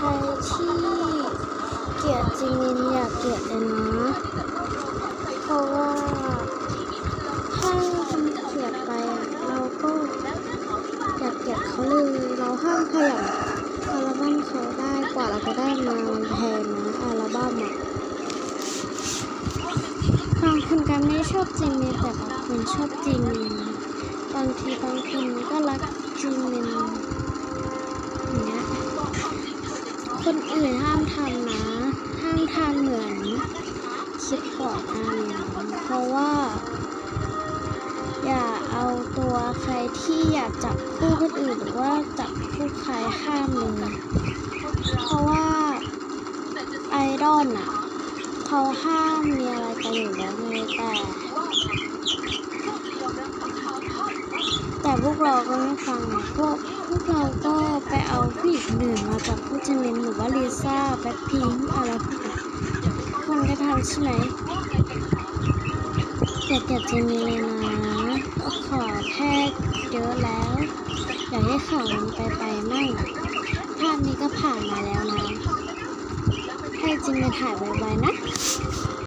ครที่เกลียดจิมินอย่าเกลียดเลยนะ เพราะว่าถ้าคุณเกลียดไปอะเราก็อย่าเกลียดเขาเลยเราห้ามขยับอัลบั้มเขาได้กว่าเราจะได้มามันแพงนะอัลบั้มอะบางคนก็ไม่ชอบจิมินแต่บางคนชอบจิมินบางทีบางคนก็รักจิมิน คนอื่นห้ามทำนะ ห้ามทำเหมือนคิดก่อนหน้านี้เพราะว่า อย่าเอาตัวใครที่อยากจับคู่คนอื่นหรือว่าจับคู่ใครห้ามเลยเพราะว่าไอดอลน่ะเขาห้ามมีอะไรกันอยู่แล้วไงแต่แต่พวกเราก็ไม่ฟังนะพวก พวกเราก็ไปเอาผู้หญิงหนึ่งมาจากผู้จิมินหรือว่าลิซ่าแบ็คพิงอะไรพวกนี้มันก็ทำใช่ไหมอย่าเกลียดจิมินเลยนะก็ขอแค่เยอะแล้ว อย่าให้ข่าวมันไปไปมั่งภาพนี้ก็ผ่านมาแล้วนะ ให้จิมินถ่ายไวๆนะ